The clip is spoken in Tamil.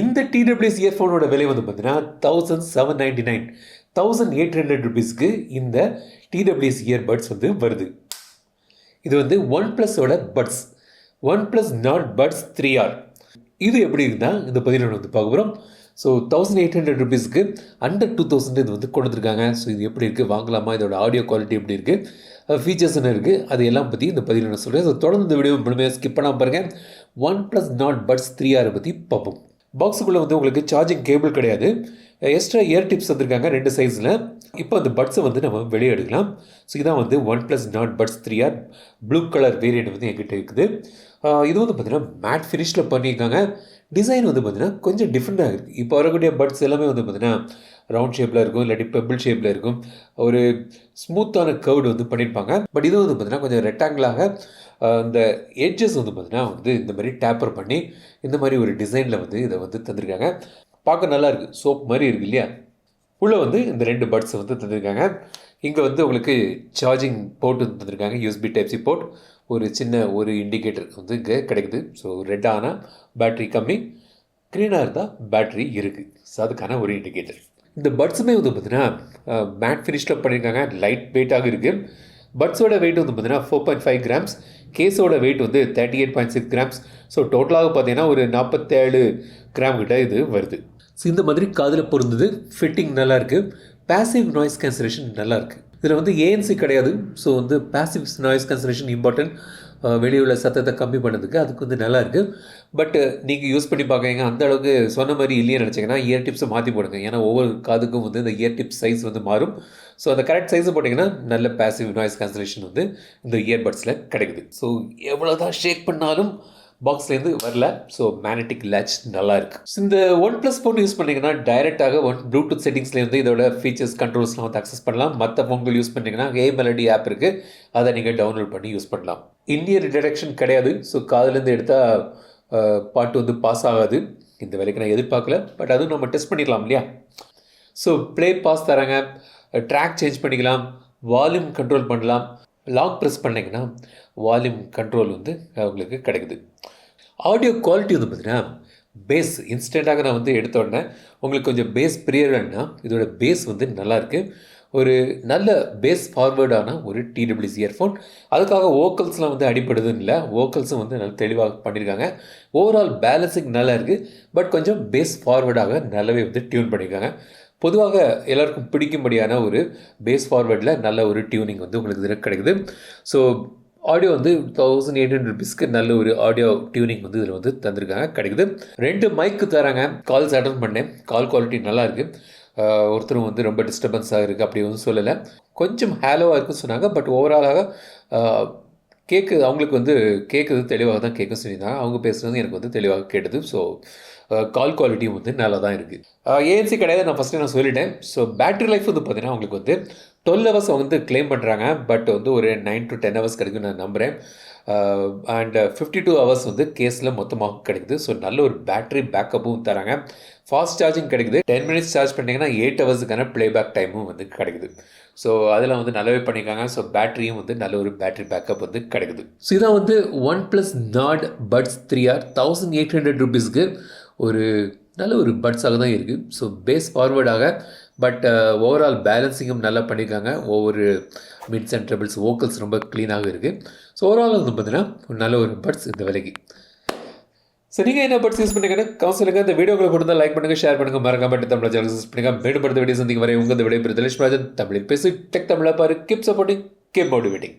இந்த டிடபிள்யூஎஸ் இயர்ஃபோனோட விலை வந்து பார்த்தீங்கன்னா thousand seven ninety nine thousand eight hundred ருபீஸ்க்கு இந்த டிடபிள்யூஎஸ் இயர்பட்ஸ் வந்து வருது. இது வந்து one ப்ளஸோட buds one plus nord buds three R இது எப்படி இருந்தால் இந்த பதினொன்று வந்து பார்க்க போகிறோம் ஸோ தௌசண்ட் எயிட் ஹண்ட்ரட் ருபீஸ்க்கு அண்டர் டூ தௌசண்ட் இது வந்து கொண்டு ஸோ இது எப்படி இருக்குது வாங்கலாமா? இதோட ஆடியோ குவாலிட்டி எப்படி இருக்குது ஃபீச்சர்ஸ் என்ன இருக்குது அது எல்லாம் பற்றி இந்த பதினொன்று சொல்கிறேன் ஸோ தொடர்ந்து இந்த வீடியோ முழுமையாக ஸ்கிப் பண்ணாமல் பாருங்கள் one plus nord buds three ஆரை பற்றி பார்ப்போம். பாக்ஸுக்குள்ளே வந்து உங்களுக்கு சார்ஜிங் கேபிள் கிடையாது. எக்ஸ்ட்ரா இயர் டிப்ஸ் வந்திருக்காங்க ரெண்டு சைஸில் இப்போ அந்த பட்ஸை வந்து நம்ம வெளியே எடுக்கலாம். ஸோ இதான் வந்து one plus nord buds three R blue colour variant வந்து எங்கிட்ட இருக்குது. இது வந்து பார்த்திங்கன்னா மேட் ஃபினிஷில் பண்ணியிருக்காங்க. டிசைன் வந்து பார்த்திங்கன்னா கொஞ்சம் டிஃப்ரெண்ட்டாக இருக்குது இப்போ வரக்கூடிய பட்ஸ் எல்லாமே வந்து பார்த்திங்கன்னா ரவுண்ட் ஷேப்பில் இருக்கும் இல்லாட்டி பெபிள் ஷேப்பில் இருக்கும். ஒரு ஸ்மூத்தான கர்வ்டு வந்து பண்ணியிருப்பாங்க. பட் இது வந்து பார்த்திங்கன்னா கொஞ்சம் ரெக்டாங்கிளாக இந்த எட்ஜஸ் வந்து பார்த்திங்கன்னா வந்து இந்த மாதிரி டேப்பர் பண்ணி இந்த மாதிரி ஒரு டிசைனில் வந்து இதை வந்து தந்திருக்காங்க. பார்க்க நல்லா இருக்குது சோப் மாதிரி இருக்குது இல்லையா? உள்ளே வந்து இந்த ரெண்டு பட்ஸ் வந்து தந்திருக்காங்க. இங்கே வந்து உங்களுக்கு சார்ஜிங் போர்ட் வந்து தந்திருக்காங்க. யூஎஸ்பி டைப்சி போர்ட் ஒரு சின்ன ஒரு இண்டிகேட்டர் வந்து இங்கே கிடைக்குது. ஸோ ரெட் ஆனால் பேட்ரி கம்மி. க்ரீனாக இருந்தால் பேட்ரி இருக்குது ஸோ அதுக்கான ஒரு இண்டிகேட்டர் இந்த பட்ஸுமே வந்து பார்த்தீங்கன்னா மேட் ஃபினிஷில் பண்ணியிருக்காங்க லைட் வெயிட்டாக இருக்குது பட்ஸோட வெயிட் வந்து பார்த்தீங்கன்னா ஃபோர் பாயிண்ட் ஃபைவ் கிராம்ஸ் கேஸோட வெயிட் வந்து thirty eight point six grams so டோட்டலாக பார்த்தீங்கன்னா ஒரு நாற்பத்தேழு கிராம் கிட்ட இது வருது. ஸோ இந்த மாதிரி காதில் பொருந்தது. ஃபிட்டிங் நல்லா இருக்குது பேசிவ் நாய்ஸ் கேன்சலேஷன் நல்லாயிருக்கு இதில் வந்து ஏஎன்சி கிடையாது. ஸோ வந்து பேசிவ் நாய்ஸ் கேன்சலேஷன் இம்பார்ட்டன்ட் வெளியே உள்ள சத்தத்தை கம்மி பண்ணதுக்கு அதுக்கு வந்து நல்லா இருக்குது பட் நீங்கள் யூஸ் பண்ணி பார்க்குறீங்க அந்த அளவுக்கு சொன்ன மாதிரி இல்லையே நினச்சிங்கன்னா இயர் டிப்ஸை மாற்றி போடுங்க. ஏன்னா ஒவ்வொரு காதுக்கும் வந்து இந்த இயர் டிப்ஸ் சைஸ் வந்து மாறும். ஸோ அந்த கரெக்ட் சைஸை போட்டிங்கன்னா நல்ல பேசிவ் நாய்ஸ் கேன்சலேஷன் வந்து இந்த இயர்பட்ஸில் கிடைக்குது. ஸோ எவ்வளோ தான் ஷேக் பண்ணாலும் பாக்ஸ்லேருந்து வரல. ஸோ மேக்னெட்டிக் லேட்ச் நல்லா இருக்கு இந்த ஒன் ப்ளஸ் ஃபோன் யூஸ் பண்ணீங்கன்னா டைரெக்டாக ஒன் ப்ளூடூத் செட்டிங்ஸ்லேருந்து இதோட ஃபீச்சர்ஸ் கண்ட்ரோல்ஸ்லாம் வந்து அக்சஸ் பண்ணலாம். மற்ற ஃபோன்கள் யூஸ் பண்ணீங்கன்னா ஏ மெலடி ஆப் இருக்குது அதை நீங்கள் டவுன்லோட் பண்ணி யூஸ் பண்ணலாம். இந்தியன் டிடெக்ஷன் கிடையாது. ஸோ காதுலேருந்து எடுத்தால் பாட்டு வந்து பாஸ் ஆகாது. இந்த வேலைக்கு நான் எதிர்பார்க்கல. பட் அதுவும் நம்ம டெஸ்ட் பண்ணிடலாம் இல்லையா? ஸோ ப்ளே பாஸ் தராங்க. ட்ராக் சேஞ்ச் பண்ணிக்கலாம். வால்யூம் கண்ட்ரோல் பண்ணலாம். லாங் ப்ரெஸ் பண்ணிங்கன்னா வால்யூம் கண்ட்ரோல் வந்து உங்களுக்கு கிடைக்குது. ஆடியோ குவாலிட்டி வந்து பார்த்தீங்கன்னா பேஸ் இன்ஸ்டண்ட்டாக நான் வந்து எடுத்த உடனே உங்களுக்கு கொஞ்சம் பேஸ் பிரியர்னா இதோட பேஸ் வந்து நல்லாயிருக்கு ஒரு நல்ல பேஸ் ஃபார்வேர்டான ஒரு டிடபிள்யூசி இயர்ஃபோன் அதுக்காக வோக்கல்ஸ்லாம் வந்து அடிப்படுதுன்னு இல்லை வோக்கல்ஸும் வந்து நல்லா தெளிவாக பண்ணியிருக்காங்க ஓவரால் பேலன்சிங் நல்லா இருக்குது பட் கொஞ்சம் பேஸ் ஃபார்வேர்டாக நல்லாவே வந்து டியூன் பண்ணியிருக்காங்க பொதுவாக எல்லாருக்கும் பிடிக்கும்படியான ஒரு பேஸ் ஃபார்வேர்டில் நல்ல ஒரு டியூனிங் வந்து உங்களுக்கு இதில் கிடைக்குது. ஸோ ஆடியோ வந்து தௌசண்ட் எயிட் ஹண்ட்ரட் ருபீஸ்க்கு நல்ல ஒரு ஆடியோ டியூனிங் வந்து இதில் வந்து தந்திருக்காங்க கிடைக்குது. ரெண்டு மைக்கு தராங்க. கால்ஸ் அட்டன் பண்ணேன். கால் குவாலிட்டி நல்லா இருக்குது ஒருத்தரும் வந்து ரொம்ப டிஸ்டர்பன்ஸாக இருக்குது அப்படி ஒன்றும் சொல்லலை. கொஞ்சம் ஹேலோவாக இருக்குன்னு சொன்னாங்க பட் ஓவராலாக கேட்குது அவங்களுக்கு வந்து கேட்குறது தெளிவாக தான் கேட்க சொல்லியிருந்தாங்க. அவங்க பேசுகிறது எனக்கு வந்து தெளிவாக கேட்டது. ஸோ கால் குவாலிட்டியும் வந்து நல்லா தான் இருக்குது ஏஎன்சி கிடையாது நான் ஃபஸ்ட்டு நான் சொல்லிட்டேன். ஸோ பேட்டரி லைஃப் வந்து பார்த்தீங்கன்னா உங்களுக்கு வந்து டுவெல் ஹவர்ஸ் வந்து கிளைம் பண்ணுறாங்க பட் வந்து ஒரு நைன் டு டென் ஹவர்ஸ் கிடைக்கும் நான் நம்புகிறேன் அண்ட் ஃபிஃப்டி டூ ஹவர்ஸ் வந்து கேஸில் மொத்தமாக கிடைக்குது. ஸோ நல்ல ஒரு பேட்டரி பேக்கப்பும் தராங்க. ஃபாஸ்ட் சார்ஜிங் கிடைக்குது. டென் மினிட்ஸ் சார்ஜ் பண்ணிங்கன்னா எயிட் ஹவர்ஸுக்கான ப்ளேபேக் டைமும் வந்து கிடைக்குது. ஸோ அதில் வந்து நல்லாவே பண்ணியிருக்காங்க. ஸோ பேட்டரியும் வந்து நல்ல ஒரு பேட்டரி பேக்கப் வந்து கிடைக்குது. ஸோ இதான் வந்து one plus nord buds three R thousand eight hundred ருபீஸ்க்கு ஒரு நல்ல ஒரு பட்ஸாக தான் இருக்குது ஸோ பேஸ் ஃபார்வர்டாக பட் ஓவரால் பேலன்சிங்கும் நல்லா பண்ணியிருக்காங்க ஒவ்வொரு மிட்ஸ் அண்ட் ட்ரபிள்ஸ் வோக்கல்ஸ் ரொம்ப க்ளீனாக இருக்குது ஸோ ஓவரால் வந்து பார்த்தீங்கன்னா ஒரு நல்ல ஒரு பட்ஸ் இந்த விலைக்கு. ஸோ நீங்கள் என்ன பட்ஸ் யூஸ் பண்ணுங்க கவுன்சிலுங்க இந்த வீடியோ கொடுத்தா லைக் பண்ணுங்கள் ஷேர் பண்ணுங்கள் மறக்காம பட்டு தமிழ் சேனல் யூஸ் பண்ணுங்கள் மேடுபடுத்த வீடியோ சந்திக்கும் வரை உங்கள் விடை பெறுதல் தமிழில் பேசி. டெக் தமிழாக பாரு. Keep supporting keep motivating